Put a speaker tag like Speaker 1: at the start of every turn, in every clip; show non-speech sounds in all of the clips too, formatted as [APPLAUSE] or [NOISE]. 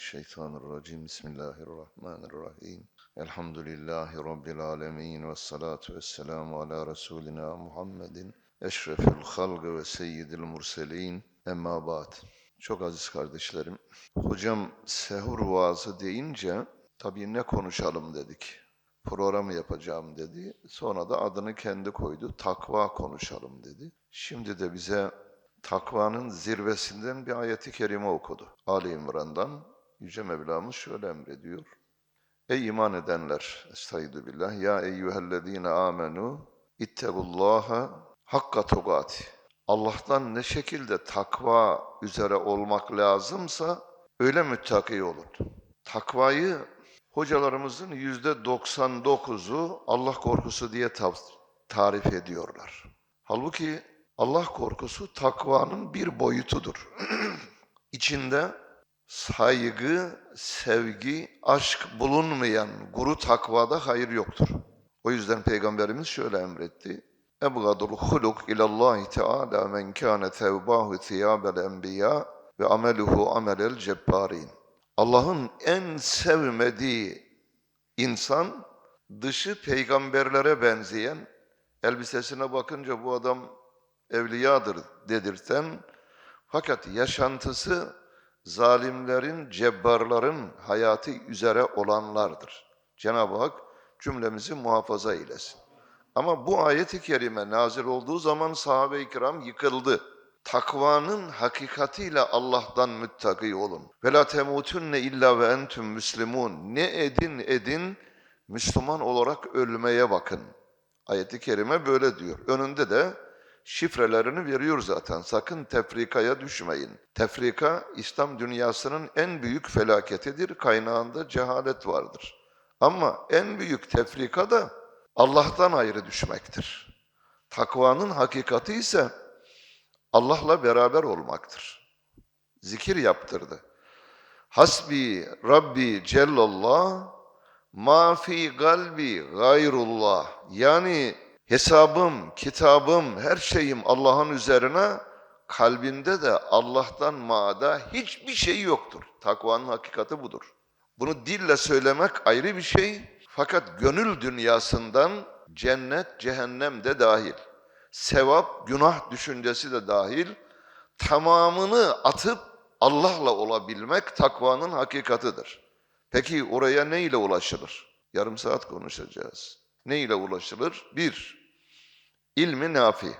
Speaker 1: Mineşşeytanirracim. Bismillahirrahmanirrahim. Elhamdülillahi Rabbil alemin. Ve salatu ve selamu ala Resulina Muhammedin. Eşrefil halgı ve seyyidil murselin. Emma ba'd. Çok aziz kardeşlerim. Hocam sehur vaazı deyince tabii ne konuşalım dedik. Programı yapacağım dedi. Sonra da adını kendi koydu. Takva konuşalım dedi. Şimdi de bize takvanın zirvesinden bir ayeti kerime okudu. Ali İmran'dan Yüce Mevlamız şöyle emrediyor. Ey iman edenler, estaizu billah, ya eyyühellezine amenu, ittegullaha hakka tugati. Allah'tan ne şekilde takva üzere olmak lazımsa öyle müttaki olun. Takvayı hocalarımızın yüzde 99'u Allah korkusu diye tarif ediyorlar. Halbuki Allah korkusu takvanın bir boyutudur. [CLEARS THROAT] İçinde saygı, sevgi, aşk bulunmayan guru takvada hayır yoktur. O yüzden Peygamberimiz şöyle emretti. Ebgadul huluk ilallahi teala men kâne tevbahu thiyâbel enbiya ve ameluhu amelel cebbarin. Allah'ın en sevmediği insan dışı peygamberlere benzeyen, elbisesine bakınca bu adam evliyadır dedirten fakat yaşantısı zalimlerin, cebbarların hayatı üzere olanlardır. Cenab-ı Hak cümlemizi muhafaza eylesin. Ama bu ayet-i kerime nazil olduğu zaman sahabe-i kiram yıkıldı. Takvanın hakikatiyle Allah'tan müttaki olun. Ve la temutunne illa ve entüm müslimun. Ne edin edin Müslüman olarak ölmeye bakın. Ayet-i kerime böyle diyor. Önünde de şifrelerini veriyor zaten. Sakın tefrikaya düşmeyin. Tefrika İslam dünyasının en büyük felaketidir. Kaynağında cehalet vardır. Ama en büyük tefrika da Allah'tan ayrı düşmektir. Takvanın hakikati ise Allah'la beraber olmaktır. Zikir yaptırdı. Hasbi Rabbi Cellallah ma fi galbi gayrullah. Yani hesabım, kitabım, her şeyim Allah'ın üzerine kalbinde de Allah'tan maada hiçbir şey yoktur. Takvanın hakikati budur. Bunu dille söylemek ayrı bir şey. Fakat gönül dünyasından cennet, cehennem de dahil. Sevap, günah düşüncesi de dahil. Tamamını atıp Allah'la olabilmek takvanın hakikatidir. Peki oraya ne ile ulaşılır? Yarım saat konuşacağız. Ne ile ulaşılır? Bir, ilmi nafi.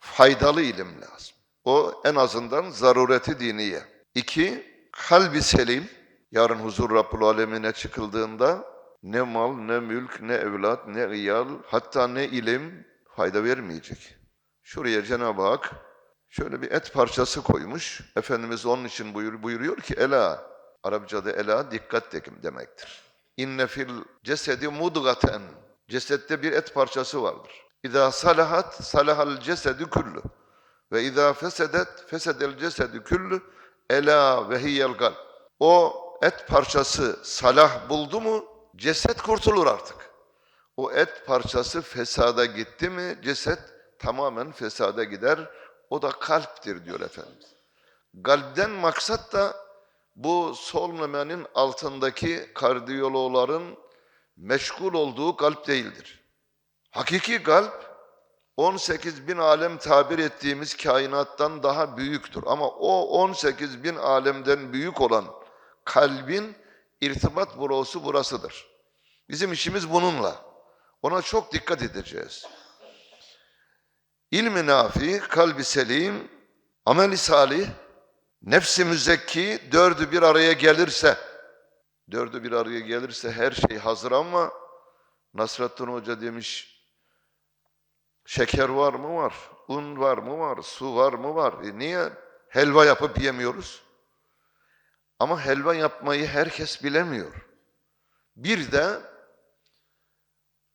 Speaker 1: Faydalı ilim lazım. O en azından zarureti diniye. İki, kalbi selim. Yarın huzur Rabbul Alemine çıkıldığında ne mal, ne mülk, ne evlat, ne iyal, hatta ne ilim fayda vermeyecek. Şuraya Cenab-ı Hak şöyle bir et parçası koymuş. Efendimiz onun için buyur, buyuruyor ki ela, Arapçada ela dikkat demektir. İnne fil cesedi mudgaten. Cesette bir et parçası vardır. İza salahat salahal cesedü küllü. Ve izâ fesedet fesedel cesedü küllü. Ela ve hiyel gal. O et parçası salah buldu mu ceset kurtulur artık. O et parçası fesada gitti mi ceset tamamen fesada gider. O da kalptir diyor Efendimiz. Kalpten maksat da bu sol memenin altındaki kardiyologların meşgul olduğu kalp değildir. Hakiki kalp 18 bin alem tabir ettiğimiz kainattan daha büyüktür. Ama o 18 bin alemden büyük olan kalbin irtibat burosu burasıdır. Bizim işimiz bununla. Ona çok dikkat edeceğiz. İlmi nafi, kalbi selim, ameli salih, nefsi müzekki dördü bir araya gelirse, dördü bir araya gelirse her şey hazır ama Nasrettin Hoca demiş, şeker var mı var, un var mı var, su var mı var. E niye helva yapıp yemiyoruz? Ama helva yapmayı herkes bilemiyor. Bir de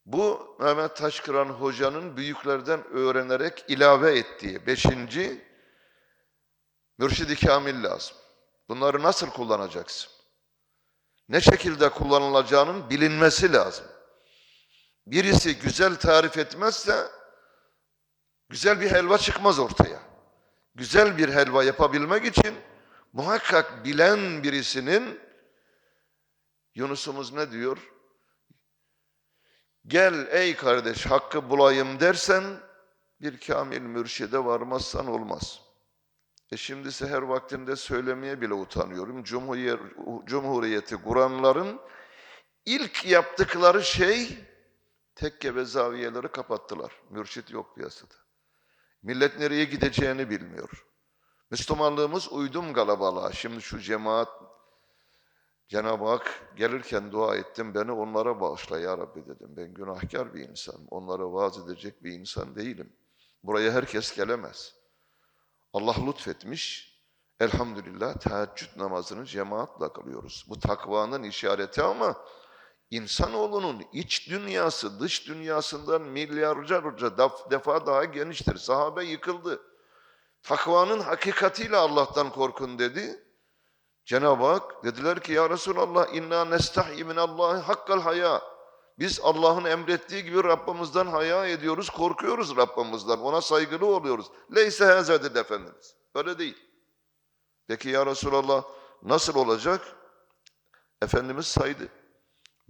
Speaker 1: bu Mehmet Taşkıran Hoca'nın büyüklerden öğrenerek ilave ettiği beşinci mürşidi kamil lazım. Bunları nasıl kullanacaksın? Ne şekilde kullanılacağının bilinmesi lazım. Birisi güzel tarif etmezse güzel bir helva çıkmaz ortaya. Güzel bir helva yapabilmek için Muhakkak bilen birisinin Yunus'umuz ne diyor? Gel ey kardeş hakkı bulayım dersen bir kamil mürşide varmazsan olmaz. E şimdi seher vaktinde söylemeye bile utanıyorum. Cumhuriyet, Cumhuriyeti kuranların ilk yaptıkları şey tekke ve zaviyeleri kapattılar. Mürşit yok piyasada. Millet nereye gideceğini bilmiyor. Müslümanlığımız uydum galabalığa. Şimdi şu cemaat Cenab-ı Hak gelirken dua ettim beni onlara bağışla ya Rabbi dedim. Ben günahkar bir insanım. Onlara vaaz edecek bir insan değilim. Buraya herkes gelemez. Allah lütfetmiş. Elhamdülillah teheccüd namazını cemaatle kılıyoruz. Bu takvanın işareti ama insanoğlunun iç dünyası dış dünyasından milyarca defa daha geniştir. Sahabe yıkıldı. Takvanın hakikatiyle Allah'tan korkun dedi. Cenab-ı Hak dediler ki ya Resulallah inna nestahi minallahi hakkal haya. Biz Allah'ın emrettiği gibi Rabbimizden haya ediyoruz, korkuyoruz Rabbimizden. Ona saygılı oluyoruz. Leyse haza dedi Efendimiz. Öyle değil. Peki ya Resulallah nasıl olacak? Efendimiz saydı.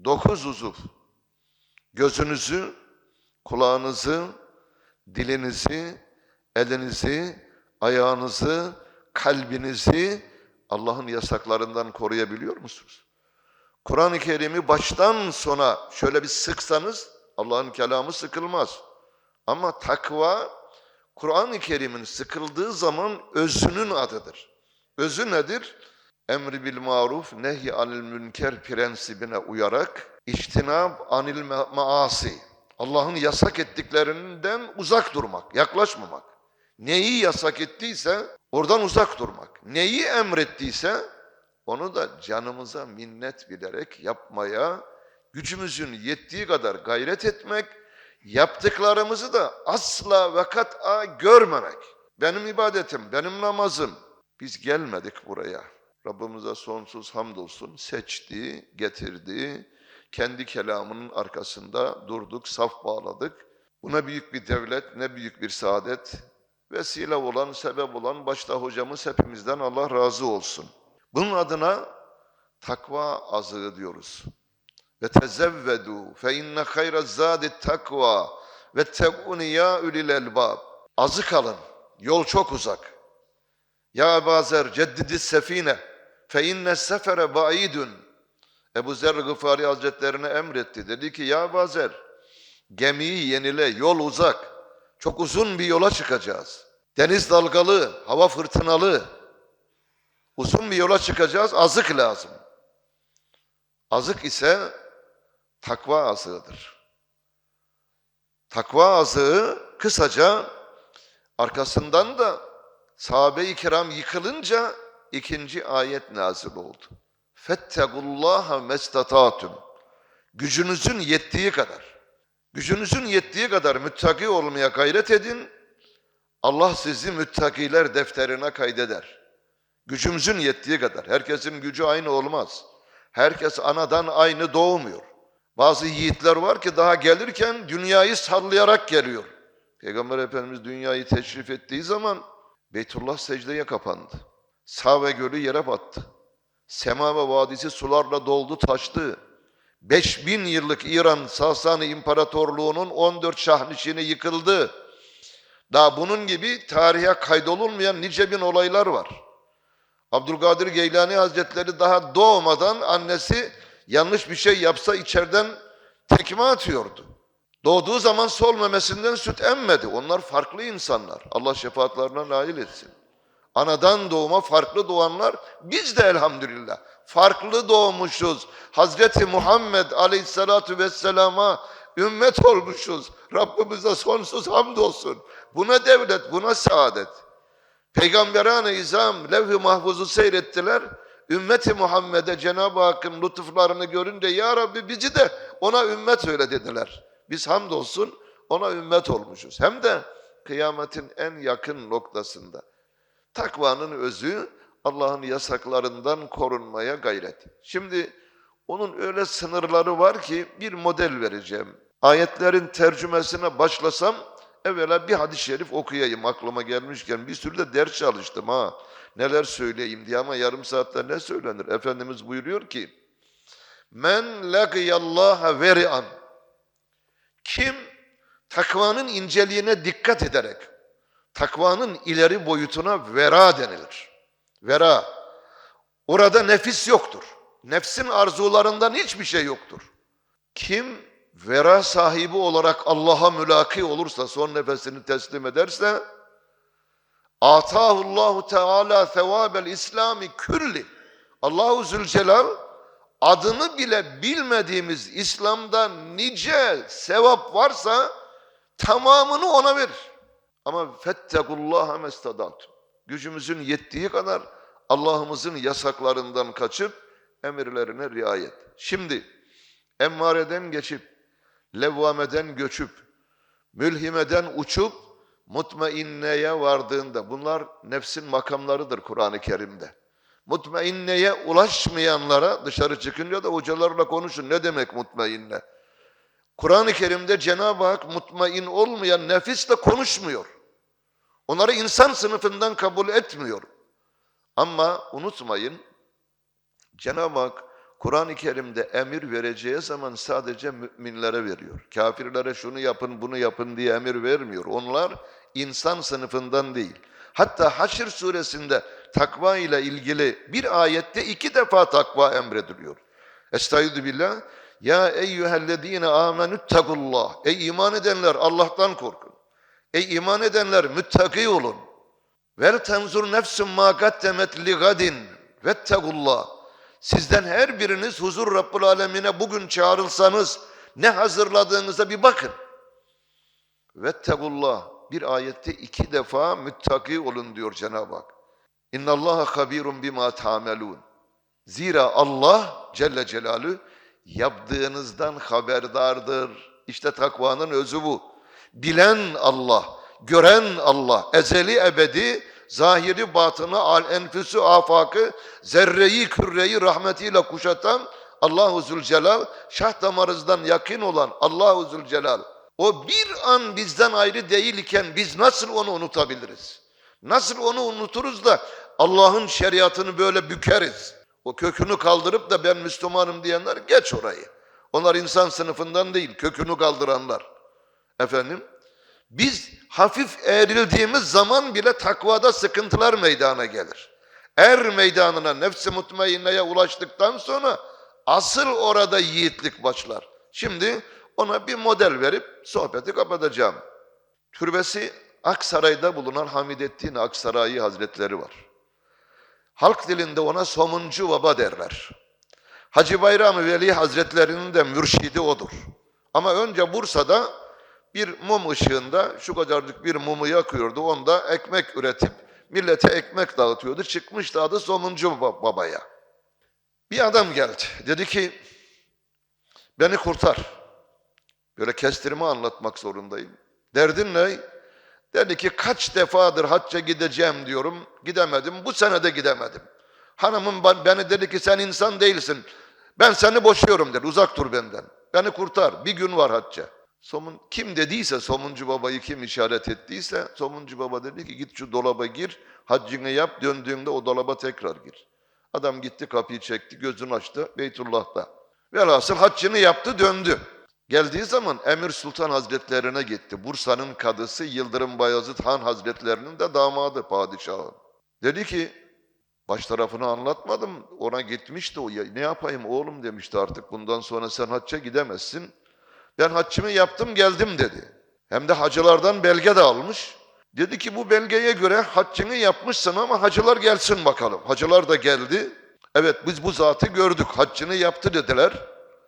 Speaker 1: Dokuz uzuv. Gözünüzü, kulağınızı, dilinizi, elinizi, ayağınızı, kalbinizi Allah'ın yasaklarından koruyabiliyor musunuz? Kur'an-ı Kerim'i baştan sona şöyle bir sıksanız Allah'ın kelamı sıkılmaz. Ama takva Kur'an-ı Kerim'in sıkıldığı zaman özünün adıdır. Özü nedir? Emri bil maruf, nehy anil münker prensibine uyarak içtinab anil ma- maasi. Allah'ın yasak ettiklerinden uzak durmak, yaklaşmamak. Neyi yasak ettiyse oradan uzak durmak. Neyi emrettiyse onu da canımıza minnet bilerek yapmaya, gücümüzün yettiği kadar gayret etmek, yaptıklarımızı da asla ve kat'a görmemek. Benim ibadetim, benim namazım. Biz gelmedik buraya. Rabbimize sonsuz hamdolsun. Seçti, getirdi. Kendi kelamının arkasında durduk, saf bağladık. Buna büyük bir devlet, ne büyük bir saadet. Vesile olan, sebep olan başta hocamız hepimizden Allah razı olsun. Bunun adına takva azığı diyoruz. Ve tezevvedu fe inne hayra zadi takva ve teguni ya ulil elbab. Azık alın. Yol çok uzak. Ya Ebu Zer ceddidi sefine fe inne sefere baidun. Ebu Zer Gıfari Hazretlerine emretti. Dedi ki ya Ebu Zer gemiyi yenile yol uzak. Çok uzun bir yola çıkacağız. Deniz dalgalı, hava fırtınalı. Uzun bir yola çıkacağız, azık lazım. Azık ise takva azığıdır. Takva azığı kısaca arkasından da sahabe-i kiram yıkılınca ikinci ayet nazil oldu. Fettegullaha mestatatum. Gücünüzün yettiği kadar. Gücünüzün yettiği kadar müttaki olmaya gayret edin. Allah sizi müttakiler defterine kaydeder. Gücümüzün yettiği kadar. Herkesin gücü aynı olmaz. Herkes anadan aynı doğmuyor. Bazı yiğitler var ki daha gelirken dünyayı sallayarak geliyor. Peygamber Efendimiz dünyayı teşrif ettiği zaman Beytullah secdeye kapandı. Sağ ve gölü yere battı. Sema ve vadisi sularla doldu taştı. 5000 yıllık İran Sasani İmparatorluğu'nun 14 şahnişini yıkıldı. Daha bunun gibi tarihe kaydolunmayan nice bin olaylar var. Abdülkadir Geylani Hazretleri daha doğmadan annesi yanlış bir şey yapsa içeriden tekme atıyordu. Doğduğu zaman sol memesinden süt emmedi. Onlar farklı insanlar. Allah şefaatlerine nail etsin. Anadan doğuma farklı doğanlar biz de elhamdülillah farklı doğmuşuz. Hazreti Muhammed aleyhissalatu vesselama ümmet olmuşuz. Rabbimize sonsuz hamdolsun. Buna devlet, buna saadet. Peygamberane izam levh-i mahfuzu seyrettiler. Ümmeti Muhammed'e Cenab-ı Hakk'ın lütuflarını görünce Ya Rabbi bizi de ona ümmet öyle dediler. Biz hamdolsun ona ümmet olmuşuz. Hem de kıyametin en yakın noktasında. Takvanın özü Allah'ın yasaklarından korunmaya gayret. Şimdi onun öyle sınırları var ki bir model vereceğim. Ayetlerin tercümesine başlasam evvela bir hadis-i şerif okuyayım aklıma gelmişken bir sürü de ders çalıştım ha. neler söyleyeyim diye ama yarım saatte ne söylenir? Efendimiz buyuruyor ki Men laqiyallaha veri'an Kim takvanın inceliğine dikkat ederek takvanın ileri boyutuna vera denilir. Vera. Orada nefis yoktur. Nefsin arzularından hiçbir şey yoktur. Kim vera sahibi olarak Allah'a mülaki olursa, son nefesini teslim ederse, Atahullahu Teala sevabel İslami külli. Allahu Zülcelal adını bile bilmediğimiz İslam'da nice sevap varsa tamamını ona verir. Ama fettekullaha mestadat. Gücümüzün yettiği kadar Allah'ımızın yasaklarından kaçıp emirlerine riayet. Şimdi emmareden geçip, levvameden göçüp, mülhimeden uçup, mutmainneye vardığında, bunlar nefsin makamlarıdır Kur'an-ı Kerim'de. Mutmainneye ulaşmayanlara dışarı çıkınca da hocalarla konuşun. Ne demek mutmainne? Kur'an-ı Kerim'de Cenab-ı Hak mutmain olmayan nefisle konuşmuyor. Onları insan sınıfından kabul etmiyor. Ama unutmayın, Cenab-ı Hak Kur'an-ı Kerim'de emir vereceği zaman sadece müminlere veriyor. Kafirlere şunu yapın, bunu yapın diye emir vermiyor. Onlar insan sınıfından değil. Hatta Haşr suresinde takva ile ilgili bir ayette iki defa takva emrediliyor. Estaizu. Ya eyyühellezine amenüttegullah. Ey iman edenler Allah'tan korkun. Ey iman edenler müttaki olun. Vel tenzur nefsün ma gaddemet li gadin. Vettegullah. Sizden her biriniz huzur Rabbul Alemine bugün çağrılsanız ne hazırladığınıza bir bakın. Vettegullah. Bir ayette iki defa müttaki olun diyor Cenab-ı Hak. İnna Allaha habirun bima tamelun. Zira Allah Celle Celaluhu yaptığınızdan haberdardır. İşte takvanın özü bu. Bilen Allah, gören Allah, ezeli ebedi, zahiri batını, al enfüsü afakı, zerreyi küreyi rahmetiyle kuşatan Allahu Zülcelal, şah damarızdan yakın olan Allahu Zülcelal. O bir an bizden ayrı değil iken biz nasıl onu unutabiliriz? Nasıl onu unuturuz da Allah'ın şeriatını böyle bükeriz? O kökünü kaldırıp da ben Müslümanım diyenler geç orayı. Onlar insan sınıfından değil, kökünü kaldıranlar. Efendim, biz hafif eğrildiğimiz zaman bile takvada sıkıntılar meydana gelir. Er meydanına, nefsi mutmainneye ulaştıktan sonra asıl orada yiğitlik başlar. Şimdi ona bir model verip sohbeti kapatacağım. Türbesi Aksaray'da bulunan Hamidettin Aksaray Hazretleri var. Halk dilinde ona somuncu baba derler. Hacı Bayram Veli Hazretlerinin de mürşidi odur. Ama önce Bursa'da bir mum ışığında şu kadarcık bir mumu yakıyordu. Onda ekmek üretip millete ekmek dağıtıyordu. Çıkmıştı adı somuncu babaya. Bir adam geldi. Dedi ki beni kurtar. Böyle kestirme anlatmak zorundayım. Derdin ne? Dedi ki kaç defadır hacca gideceğim diyorum. Gidemedim. Bu sene de gidemedim. Hanımım beni dedi ki sen insan değilsin. Ben seni boşuyorum dedi. Uzak dur benden. Beni kurtar. Bir gün var hacca. Somun, kim dediyse Somuncu Baba'yı kim işaret ettiyse Somuncu Baba dedi ki git şu dolaba gir. Haccını yap. Döndüğünde o dolaba tekrar gir. Adam gitti kapıyı çekti. Gözünü açtı. Beytullah'ta. Velhasıl haccını yaptı döndü. Geldiği zaman Emir Sultan Hazretlerine gitti. Bursa'nın kadısı Yıldırım Bayezid Han Hazretlerinin de damadı padişahı. Dedi ki baş tarafını anlatmadım. Ona gitmişti o. Ne yapayım oğlum demişti artık bundan sonra sen hacca gidemezsin. Ben haccımı yaptım geldim dedi. Hem de hacılardan belge de almış. Dedi ki bu belgeye göre haccını yapmışsın ama hacılar gelsin bakalım. Hacılar da geldi. Evet biz bu zatı gördük. Haccını yaptı dediler.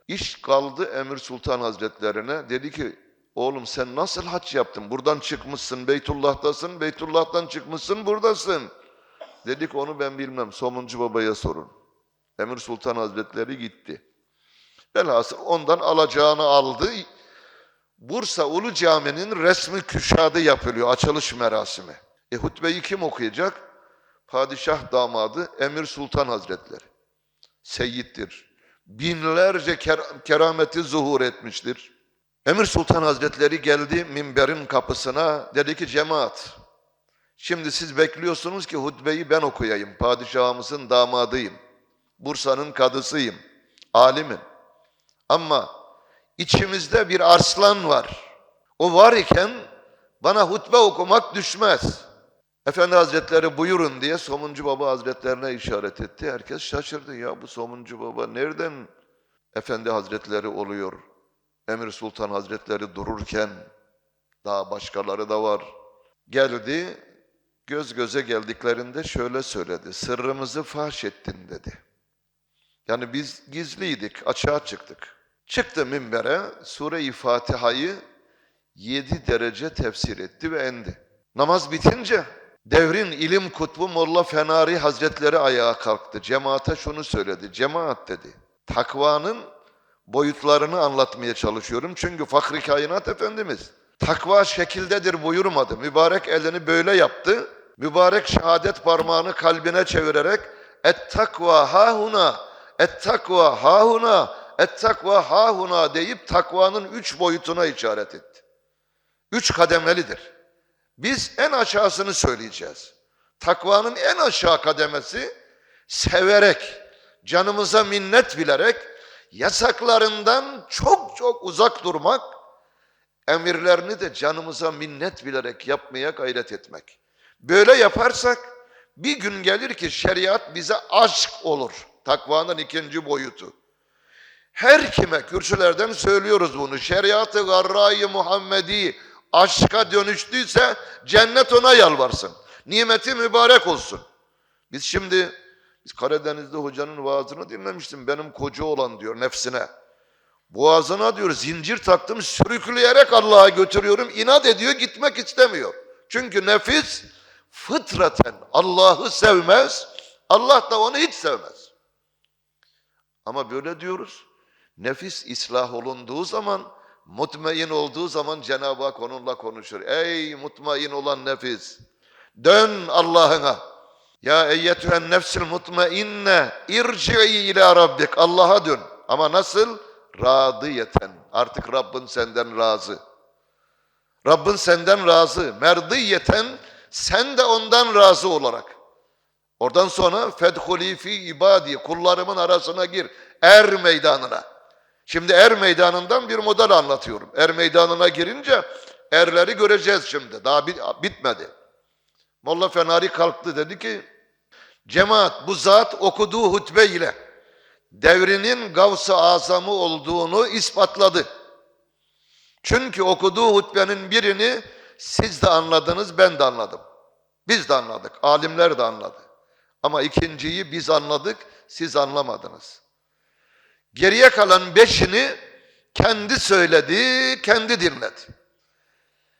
Speaker 1: İş kaldı Emir Sultan Hazretlerine. Dedi ki oğlum sen nasıl hac yaptın? Buradan çıkmışsın Beytullah'tasın. Beytullah'tan çıkmışsın buradasın. Dedik onu ben bilmem. Somuncu babaya sorun. Emir Sultan Hazretleri gitti. Velhasıl ondan alacağını aldı. Bursa Ulu Cami'nin resmi küşadı yapılıyor. Açılış merasimi. E hutbeyi kim okuyacak? Padişah damadı Emir Sultan Hazretleri. Seyyiddir binlerce ker- kerameti zuhur etmiştir. Emir Sultan Hazretleri geldi minberin kapısına dedi ki cemaat Şimdi siz bekliyorsunuz ki hutbeyi ben okuyayım. Padişahımızın damadıyım. Bursa'nın kadısıyım. Alimim. Ama içimizde bir arslan var. O var iken bana hutbe okumak düşmez. Efendi Hazretleri buyurun diye Somuncu Baba Hazretlerine işaret etti. Herkes şaşırdı. Ya bu Somuncu Baba nereden Efendi Hazretleri oluyor? Emir Sultan Hazretleri dururken daha başkaları da var. Geldi, göz göze geldiklerinde şöyle söyledi. Sırrımızı fahş ettin dedi. Yani biz gizliydik, açığa çıktık. Çıktı minbere, Sure-i Fatiha'yı yedi derece tefsir etti ve endi. Namaz bitince devrin ilim kutbu Molla Fenari Hazretleri ayağa kalktı. Cemaate şunu söyledi. Cemaat dedi. Takvanın boyutlarını anlatmaya çalışıyorum. Çünkü Fahri Kainat Efendimiz takva şekildedir buyurmadı. Mübarek elini böyle yaptı. Mübarek şehadet parmağını kalbine çevirerek et takva hahuna, et takva hahuna, et takva hahuna deyip takvanın üç boyutuna işaret etti. Üç kademelidir. Biz en aşağısını söyleyeceğiz. Takvanın en aşağı kademesi severek, canımıza minnet bilerek, yasaklarından çok çok uzak durmak, emirlerini de canımıza minnet bilerek yapmaya gayret etmek. Böyle yaparsak bir gün gelir ki şeriat bize aşk olur. Takvanın ikinci boyutu. Her kime kürsülerden söylüyoruz bunu. Şeriatı garra-i Muhammedi aşka dönüştüyse cennet ona yalvarsın. Nimeti mübarek olsun. Biz şimdi biz Karadeniz'de hocanın vaazını dinlemiştim. Benim koca olan diyor nefsine. Boğazına diyor zincir taktım sürükleyerek Allah'a götürüyorum. İnat ediyor gitmek istemiyor. Çünkü nefis fıtraten Allah'ı sevmez. Allah da onu hiç sevmez. Ama böyle diyoruz. Nefis ıslah olunduğu zaman, mutmain olduğu zaman Cenab-ı Hak onunla konuşur. Ey mutmain olan nefis, dön Allah'ına. Ya eyyetühen nefsil mutmainne, irci'i ila rabbik. Allah'a dön. Ama nasıl? Radiyeten. Artık Rabbin senden razı. Rabbin senden razı. Merdiyeten, sen de ondan razı olarak. Oradan sonra fedhuli fi ibadi kullarımın arasına gir. Er meydanına. Şimdi er meydanından bir model anlatıyorum. Er meydanına girince erleri göreceğiz şimdi. Daha bit- bitmedi. Molla Fenari kalktı dedi ki cemaat bu zat okuduğu hutbe ile devrinin gavs-ı azamı olduğunu ispatladı. Çünkü okuduğu hutbenin birini siz de anladınız, ben de anladım. Biz de anladık, alimler de anladı. Ama ikinciyi biz anladık, siz anlamadınız. Geriye kalan beşini kendi söyledi, kendi dinledi.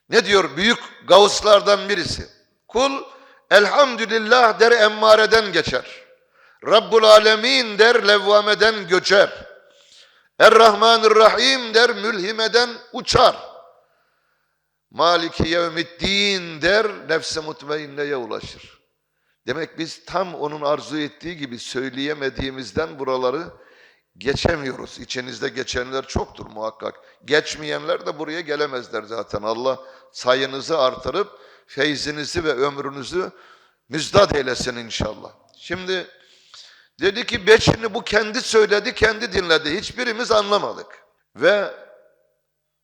Speaker 1: Ne diyor büyük gavuslardan birisi? Kul elhamdülillah der emmareden geçer. Rabbul alemin der levvameden göçer. Errahmanirrahim der mülhimeden uçar. Maliki yevmiddin der nefse mutmainneye ulaşır. Demek biz tam onun arzu ettiği gibi söyleyemediğimizden buraları geçemiyoruz. İçinizde geçenler çoktur muhakkak. Geçmeyenler de buraya gelemezler zaten. Allah sayınızı artırıp feyzinizi ve ömrünüzü müzdat eylesin inşallah. Şimdi dedi ki beşini bu kendi söyledi, kendi dinledi. Hiçbirimiz anlamadık. Ve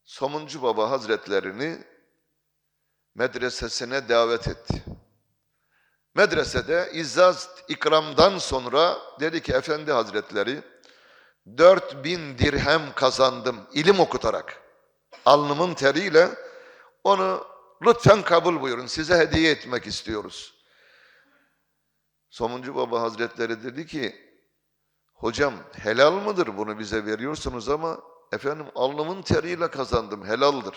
Speaker 1: Somuncu Baba Hazretlerini medresesine davet etti. Medresede İzzaz ikramdan sonra dedi ki Efendi Hazretleri 4000 dirhem kazandım ilim okutarak. Alnımın teriyle onu lütfen kabul buyurun size hediye etmek istiyoruz. Somuncu Baba Hazretleri dedi ki hocam helal mıdır bunu bize veriyorsunuz ama efendim alnımın teriyle kazandım helaldir.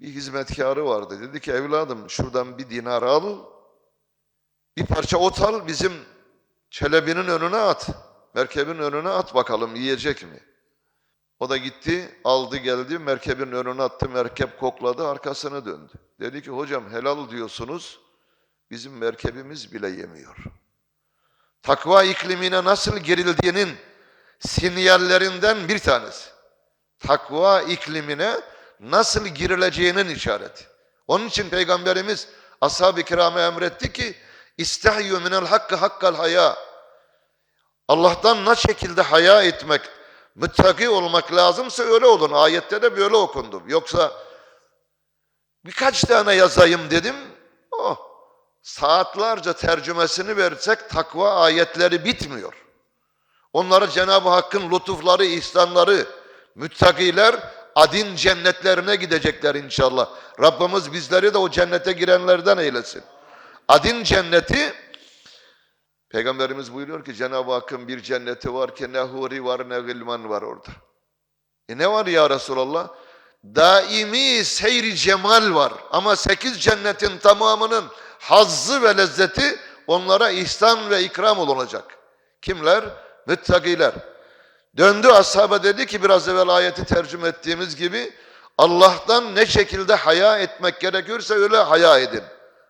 Speaker 1: Bir hizmetkarı vardı. Dedi ki evladım şuradan bir dinar al, bir parça ot al bizim çelebinin önüne at. Merkebin önüne at bakalım yiyecek mi? O da gitti, aldı geldi, merkebin önüne attı, merkep kokladı, arkasını döndü. Dedi ki hocam helal diyorsunuz, bizim merkebimiz bile yemiyor. Takva iklimine nasıl girildiğinin sinyallerinden bir tanesi. Takva iklimine nasıl girileceğinin işareti. Onun için Peygamberimiz ashab-ı kirama emretti ki istahyu minel hakkı hakkal haya. Allah'tan ne şekilde haya etmek, müttaki olmak lazımsa öyle olun. Ayette de böyle okundu. Yoksa birkaç tane yazayım dedim. Oh, saatlerce tercümesini versek takva ayetleri bitmiyor. Onları Cenab-ı Hakk'ın lütufları, ihsanları, müttakiler adin cennetlerine gidecekler inşallah. Rabbimiz bizleri de o cennete girenlerden eylesin. Adin cenneti Peygamberimiz buyuruyor ki Cenab-ı Hakk'ın bir cenneti var ki ne huri var ne gılman var orada. E ne var ya Resulallah? Daimi seyri cemal var. Ama sekiz cennetin tamamının hazzı ve lezzeti onlara ihsan ve ikram olacak. Kimler? Müttakiler. Döndü ashaba dedi ki biraz evvel ayeti tercüme ettiğimiz gibi Allah'tan ne şekilde haya etmek gerekiyorsa öyle haya edin.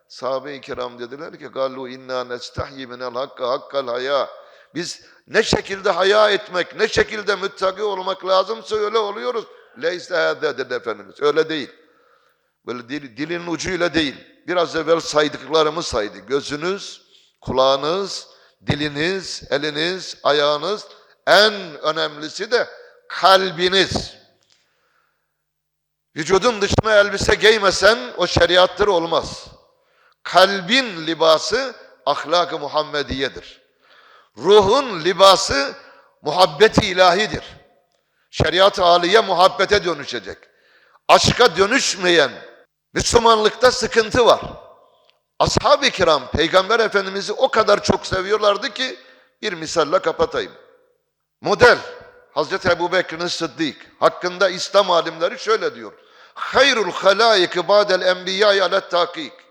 Speaker 1: Sahabe-i kiram dediler ki galu inna nestahyi minel hakka hakkal haya. Biz ne şekilde haya etmek, ne şekilde müttaki olmak lazımsa öyle oluyoruz. Leyse hâdâ dedi Efendimiz. Öyle değil. Böyle dil, dilin ucuyla değil. Biraz evvel saydıklarımı saydı. Gözünüz, kulağınız, diliniz, eliniz, ayağınız, en önemlisi de kalbiniz. Vücudun dışına elbise giymesen o şeriattır olmaz. Kalbin libası ahlak-ı Muhammediyedir. Ruhun libası muhabbeti ilahidir. Şeriat-ı aliye muhabbete dönüşecek. Aşka dönüşmeyen Müslümanlıkta sıkıntı var. Ashab-ı kiram Peygamber Efendimiz'i o kadar çok seviyorlardı ki bir misalle kapatayım. Model Hazreti Ebu Bekir'in Sıddık hakkında İslam alimleri şöyle diyor. Hayrul halayik ba'del enbiya alet takik.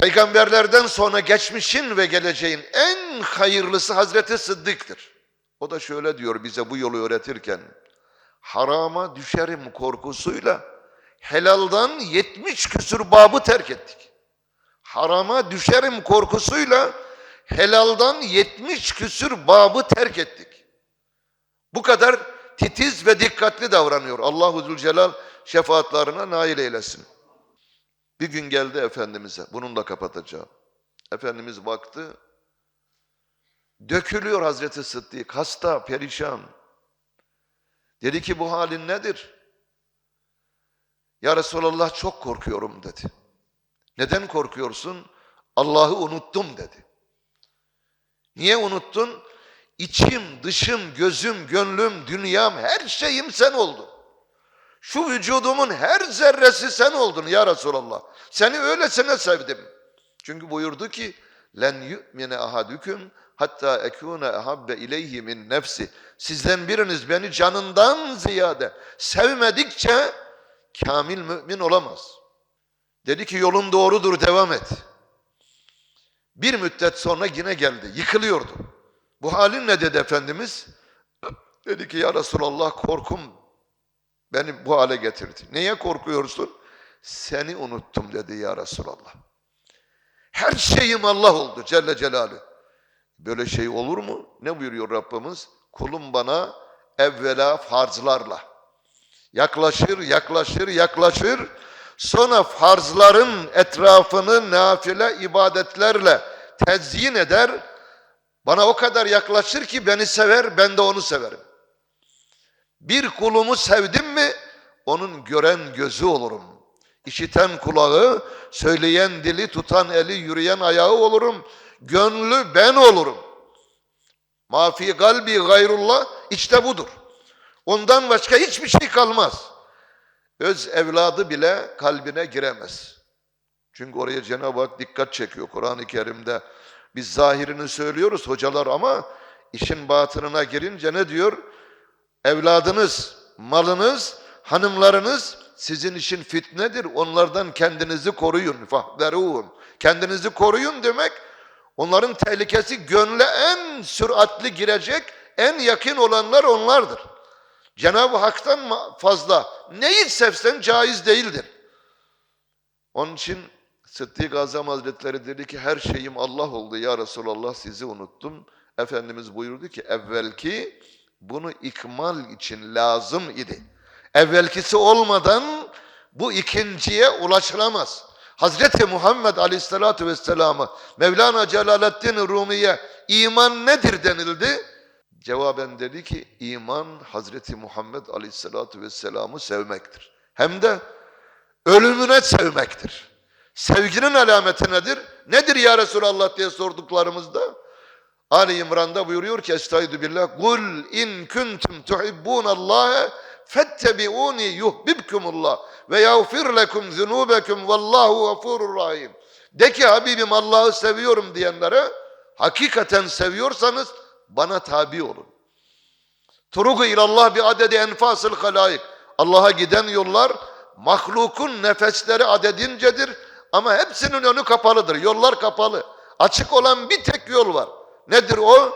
Speaker 1: Peygamberlerden sonra geçmişin ve geleceğin en hayırlısı Hazreti Sıddık'tır. O da şöyle diyor bize bu yolu öğretirken. Harama düşerim korkusuyla helaldan 70 küsür babı terk ettik. Harama düşerim korkusuyla helaldan 70 küsür babı terk ettik. Bu kadar titiz ve dikkatli davranıyor. Allahu Zülcelal şefaatlerine nail eylesin. Bir gün geldi Efendimiz'e. Bunun da kapatacağım. Efendimiz baktı. Dökülüyor Hazreti Sıddık. Hasta, perişan. Dedi ki bu halin nedir? Ya Resulallah çok korkuyorum dedi. Neden korkuyorsun? Allah'ı unuttum dedi. Niye unuttun? İçim, dışım, gözüm, gönlüm, dünyam, her şeyim sen oldun. Şu vücudumun her zerresi sen oldun ya Resulallah. Seni öylesine sevdim. Çünkü buyurdu ki len yu'mine ahadüküm hatta ekune ahabbe ileyhi min nefsi. Sizden biriniz beni canından ziyade sevmedikçe kamil mümin olamaz. Dedi ki yolun doğrudur devam et. Bir müddet sonra yine geldi. Yıkılıyordu. Bu halin ne dedi Efendimiz? Dedi ki ya Resulallah korkum beni bu hale getirdi. Neye korkuyorsun? Seni unuttum dedi ya Resulallah. Her şeyim Allah oldu Celle Celaluhu. Böyle şey olur mu? Ne buyuruyor Rabbimiz? Kulum bana evvela farzlarla. Yaklaşır, yaklaşır, yaklaşır. Sonra farzların etrafını nafile ibadetlerle tezyin eder. Bana o kadar yaklaşır ki beni sever, ben de onu severim. Bir kulumu sevdim mi onun gören gözü olurum. İşiten kulağı, söyleyen dili, tutan eli, yürüyen ayağı olurum. Gönlü ben olurum. Mafi kalbi gayrullah işte budur. Ondan başka hiçbir şey kalmaz. Öz evladı bile kalbine giremez. Çünkü oraya Cenab-ı Hak dikkat çekiyor Kur'an-ı Kerim'de. Biz zahirini söylüyoruz hocalar ama işin batınına girince ne diyor? Evladınız, malınız, hanımlarınız sizin için fitnedir. Onlardan kendinizi koruyun. Fahderun. Kendinizi koruyun demek onların tehlikesi gönle en süratli girecek, en yakın olanlar onlardır. Cenab-ı Hak'tan fazla neyi sevsen caiz değildir. Onun için Sıddık Azam Hazretleri dedi ki her şeyim Allah oldu ya Resulallah sizi unuttum. Efendimiz buyurdu ki evvelki bunu ikmal için lazım idi. Evvelkisi olmadan bu ikinciye ulaşılamaz. Hazreti Muhammed Aleyhisselatü Vesselam'ı Mevlana Celaleddin Rumi'ye iman nedir denildi? Cevaben dedi ki iman Hazreti Muhammed Aleyhisselatü Vesselam'ı sevmektir. Hem de ölümüne sevmektir. Sevginin alameti nedir? Nedir ya Resulallah diye sorduklarımızda Ali İmran'da buyuruyor ki Estaizu billah Kul in kuntum tuhibbunallaha fettebi'uni yuhbibkumullah ve yağfir lekum zunubekum vallahu gafurur rahim. De ki Habibim Allah'ı seviyorum diyenlere hakikaten seviyorsanız bana tabi olun. Turugu ilallah bi adedi enfasıl halayik. Allah'a giden yollar mahlukun nefesleri adedincedir ama hepsinin önü kapalıdır. Yollar kapalı. Açık olan bir tek yol var. Nedir o?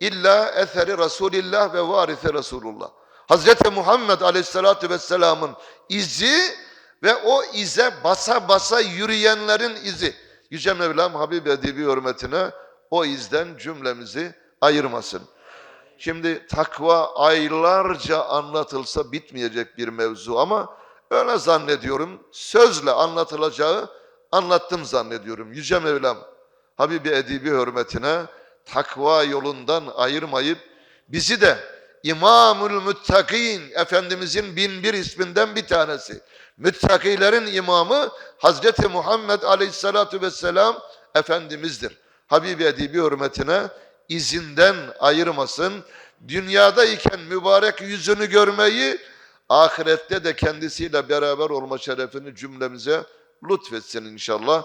Speaker 1: İlla eseri Resulillah ve varise Resulullah. Hazreti Muhammed Aleyhisselatü Vesselam'ın izi ve o ize basa basa yürüyenlerin izi. Yüce Mevlam Habib Edibi hürmetine o izden cümlemizi ayırmasın. Şimdi takva aylarca anlatılsa bitmeyecek bir mevzu ama öyle zannediyorum. Sözle anlatılacağı anlattım zannediyorum. Yüce Mevlam Habibi Edibi hürmetine takva yolundan ayırmayıp bizi de İmamül Müttakin Efendimizin bin bir isminden bir tanesi. Müttakilerin imamı Hazreti Muhammed Aleyhisselatü Vesselam Efendimizdir. Habibi Edibi hürmetine izinden ayırmasın. Dünyadayken mübarek yüzünü görmeyi, ahirette de kendisiyle beraber olma şerefini cümlemize lütfetsin inşallah.